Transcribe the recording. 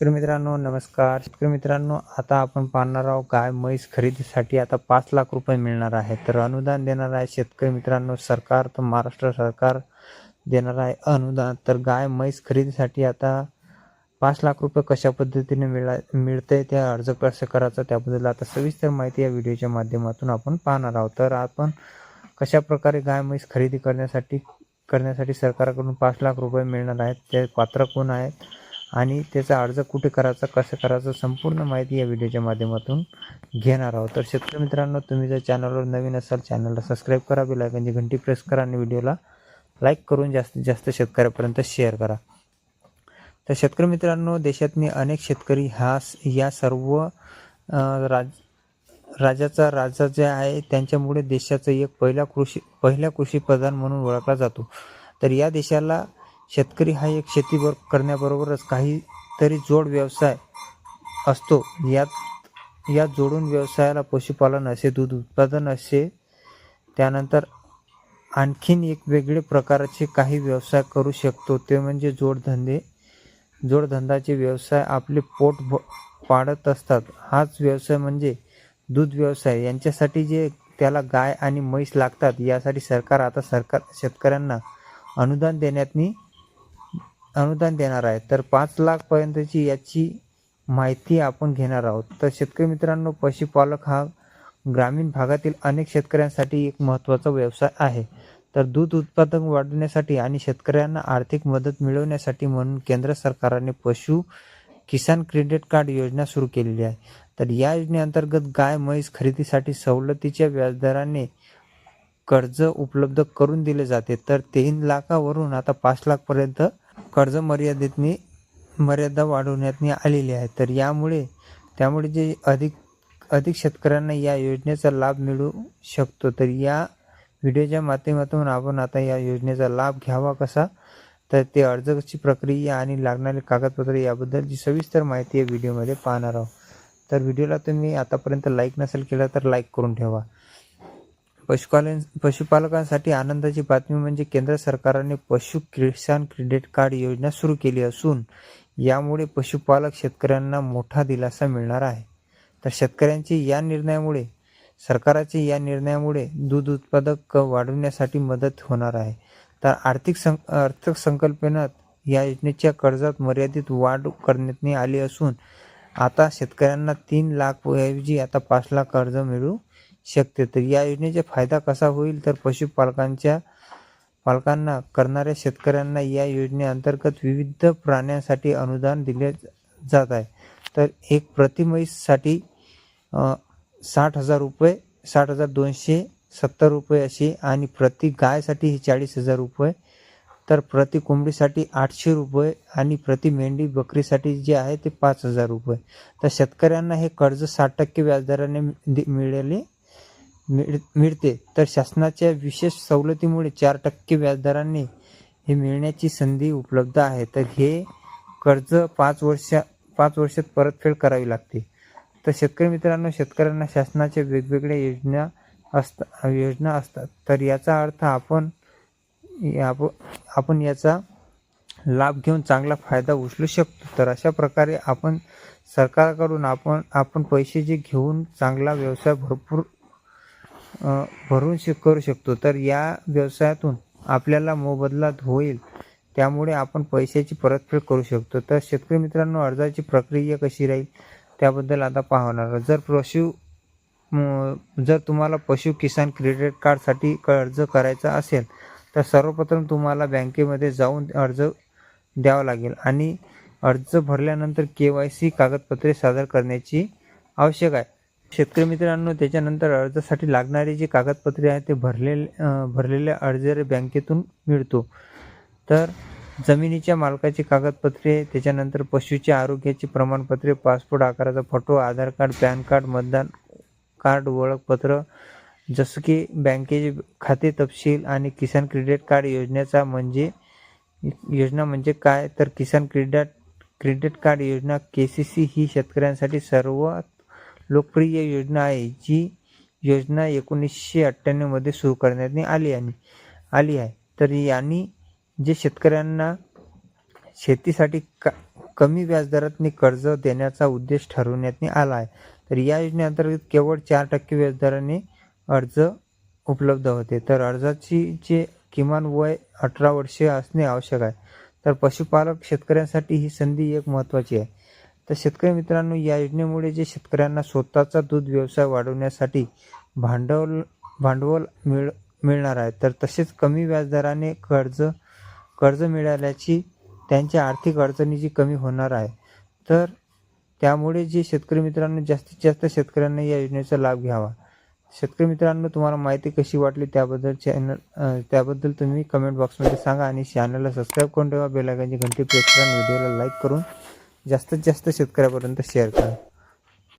मित्रांनो नमस्कार. शेतकरी मित्रांनो आता आपण पाहणार आहोत गाय म्हैस खरेदीसाठी आता पाच लाख रुपये मिळणार आहे तर अनुदान देणार आहे शेतकरी मित्रांनो सरकार तर महाराष्ट्र सरकार देणार आहे अनुदान. तर गाय म्हैस खरेदीसाठी आता पाच लाख रुपये कशा पद्धतीने मिळा मिळते त्या अर्ज कसं करायचं त्याबद्दल आता सविस्तर माहिती या व्हिडिओच्या माध्यमातून आपण पाहणार आहोत. तर आपण कशा प्रकारे गाय म्हैस खरेदी करण्यासाठी करण्यासाठी सरकारकडून पाच लाख रुपये मिळणार आहेत ते पात्र कोण आहेत? आणि त्याचा अर्ज कुठे करायचा कसं करायचं संपूर्ण माहिती या व्हिडिओच्या माध्यमातून घेणार आहोत. तर शेतकरी मित्रांनो तुम्ही जर चॅनलवर नवीन असाल चॅनलला सबस्क्राईब करा बेलायकनची घंटी प्रेस करा आणि व्हिडिओला लाईक करून जास्तीत जास्त शेतकऱ्यापर्यंत शेअर करा. तर शेतकरी मित्रांनो देशातनी अनेक शेतकरी हा या सर्व राज राजाचा राजा जे आहे त्यांच्यामुळे देशाचं एक पहिला कृषी पहिल्या कृषी प्रधान म्हणून ओळखला जातो. तर या देशाला शेतकरी हा एक शेतीवर करण्याबरोबरच काहीतरी जोड व्यवसाय असतो. यात या जोडून व्यवसायाला पशुपालन असे दूध उत्पादन असे त्यानंतर आणखीन एक वेगळे प्रकारचे काही व्यवसाय करू शकतो. ते म्हणजे जोडधंदे. जोडधंदाचे व्यवसाय आपले पोट भ पाडत असतात. हाच व्यवसाय म्हणजे दूध व्यवसाय. यांच्यासाठी जे त्याला गाय आणि म्हैस लागतात यासाठी सरकार आता सरकार शेतकऱ्यांना अनुदान देण्यातनी अनुदान देणार आहे. तर पाच लाखपर्यंतची याची माहिती आपण घेणार आहोत. तर शेतकरी मित्रांनो पशुपालक हा ग्रामीण भागातील अनेक शेतकऱ्यांसाठी एक महत्त्वाचा व्यवसाय आहे. तर दूध उत्पादन वाढवण्यासाठी आणि शेतकऱ्यांना आर्थिक मदत मिळवण्यासाठी म्हणून केंद्र सरकारने पशु किसान क्रेडिट कार्ड योजना सुरू केलेली आहे. तर या योजनेअंतर्गत गाय म्हैस खरेदीसाठी सवलतीच्या व्याजदराने कर्ज उपलब्ध करून दिले जाते. तर तीन लाखावरून आता पाच लाखपर्यंत कर्ज मर्यादेतनी मर्यादा वाढवण्यात आलेली आहे. तर यामुळे त्यामुळे जे अधिक अधिक शेतकऱ्यांना या योजनेचा लाभ मिळू शकतो. तर या व्हिडिओच्या माध्यमातून आपण आता या योजनेचा लाभ घ्यावा कसा? तर ते अर्जाची प्रक्रिया आणि लागणारे कागदपत्रे याबद्दलची सविस्तर माहिती या व्हिडिओमध्ये पाहणार आहोत. तर व्हिडिओला तुम्ही आतापर्यंत लाईक नसेल केला तर लाईक करून ठेवा. पशुपालन पशुपालकांसाठी आनंदाची बातमी म्हणजे केंद्र सरकारने पशु किसान क्रेडिट कार्ड योजना सुरू केली असून यामुळे पशुपालक शेतकऱ्यांना मोठा दिलासा मिळणार आहे. तर शेतकऱ्यांची या निर्णयामुळे सरकारचे या निर्णयामुळे दूध उत्पादक वाढवण्यासाठी मदत होणार आहे. तर आर्थिक सं आर्थिक या योजनेच्या कर्जात मर्यादित वाढ करण्यात आली असून आता शेतकऱ्यांना तीन लाख ऐवजी आता पाच लाख कर्ज मिळू शकते. तर या योजनेचा फायदा कसा होईल? तर पशुपालकांच्या पालकांना करणाऱ्या शेतकऱ्यांना या योजनेअंतर्गत विविध प्राण्यांसाठी अनुदान दिले जात आहे. तर एक प्रतिमैसाठी साठ हजार रुपये साठ हजार दोनशे सत्तर रुपये असे आणि प्रति गायसाठी हे चाळीस हजार रुपये. तर प्रति कोंबडीसाठी आठशे रुपये आणि प्रति मेंढी बकरीसाठी जे आहे ते पाच हजार रुपये. तर शेतकऱ्यांना हे कर्ज साठ टक्के व्याजदराने दि- मिळाले. मिळ मिळते. तर शासनाच्या विशेष सवलतीमुळे चार टक्के व्याजदराने हे मिळण्याची संधी उपलब्ध आहे. तर हे कर्ज पाच वर्षा पाच वर्षात परतफेड करावी लागते. तर शेतकरी मित्रांनो शेतकऱ्यांना शासनाच्या वेगवेगळ्या योजना असतात योजना असतात. तर याचा अर्थ आपण आपण याचा लाभ घेऊन चांगला फायदा उचलू शकतो. तर अशा प्रकारे आपण सरकारकडून आपण आपण पैसे जे घेऊन चांगला व्यवसाय भरपूर भरून शे करू शकतो. तर या व्यवसायातून आपल्याला मोबदला होईल. त्यामुळे आपण पैशाची परतफेड करू शकतो. तर शेतकरी मित्रांनो अर्जाची प्रक्रिया कशी राहील? त्याबद्दल आता पाहणार जर पशु जर तुम्हाला पशु किसान क्रेडिट कार्डसाठी अर्ज करायचा असेल तर सर्वप्रथम तुम्हाला बँकेमध्ये जाऊन अर्ज द्यावा लागेल. आणि अर्ज भरल्यानंतर के वाय सी कागदपत्रे सादर करण्याची आवश्यक आहे. शेतकरी मित्रांनो त्याच्यानंतर अर्जासाठी लागणारी जी कागदपत्रे आहेत ते भरलेले भरलेल्या अर्ज बँकेतून मिळतो. तर जमिनीच्या मालकाची कागदपत्रे त्याच्यानंतर पशुचे आरोग्याची प्रमाणपत्रे पासपोर्ट आकाराचा photo Aadhaar card PAN card मतदान कार्ड ओळखपत्र जसं की बँकेचे खाते तपशील आणि किसान क्रेडिट कार्ड योजनेचा म्हणजे योजना म्हणजे काय? तर किसान क्रेडिट क्रेडिट कार्ड योजना के सी सी ही शेतकऱ्यांसाठी सर्वात लोकप्रिय योजना आहे जी योजना एकोणीसशे अठ्ठ्याण्णवमध्ये सुरू करण्यात आली आणि आली आहे. तर यांनी जे शेतकऱ्यांना शेतीसाठी का कमी व्याजदरातनी कर्ज देण्याचा उद्देश ठरवण्यात आला आहे. तर या योजनेअंतर्गत केवळ चार टक्के व्याजदराने अर्ज उपलब्ध होते. तर अर्जाची जे किमान वय अठरा वर्षे असणे आवश्यक आहे. तर पशुपालक शेतकऱ्यांसाठी ही संधी एक महत्त्वाची आहे. तर शेतकरी मित्रांनो या योजनेमुळे जे शेतकऱ्यांना स्वतःचा दूध व्यवसाय वाढवण्यासाठी भांडवल भांडवल मिळ मिळणार आहे तर तसेच कमी व्याजदराने कर्ज कर्ज मिळाल्याची त्यांच्या आर्थिक अडचणीची कमी होणार आहे तर त्यामुळे जे शेतकरी मित्रांनो जास्तीत जास्त शेतकऱ्यांना या योजनेचा लाभ घ्यावा. शेतकरी मित्रांनो तुम्हाला माहिती कशी वाटली त्याबद्दल चॅनल त्याबद्दल तुम्ही कमेंट बॉक्समध्ये सांगा आणि चॅनलला सबस्क्राईब करून ठेवा. बेलायकनची घंटी प्रेस करा व्हिडिओला लाईक करून जास्तीत जास्त शेतकऱ्यापर्यंत शेअर करा.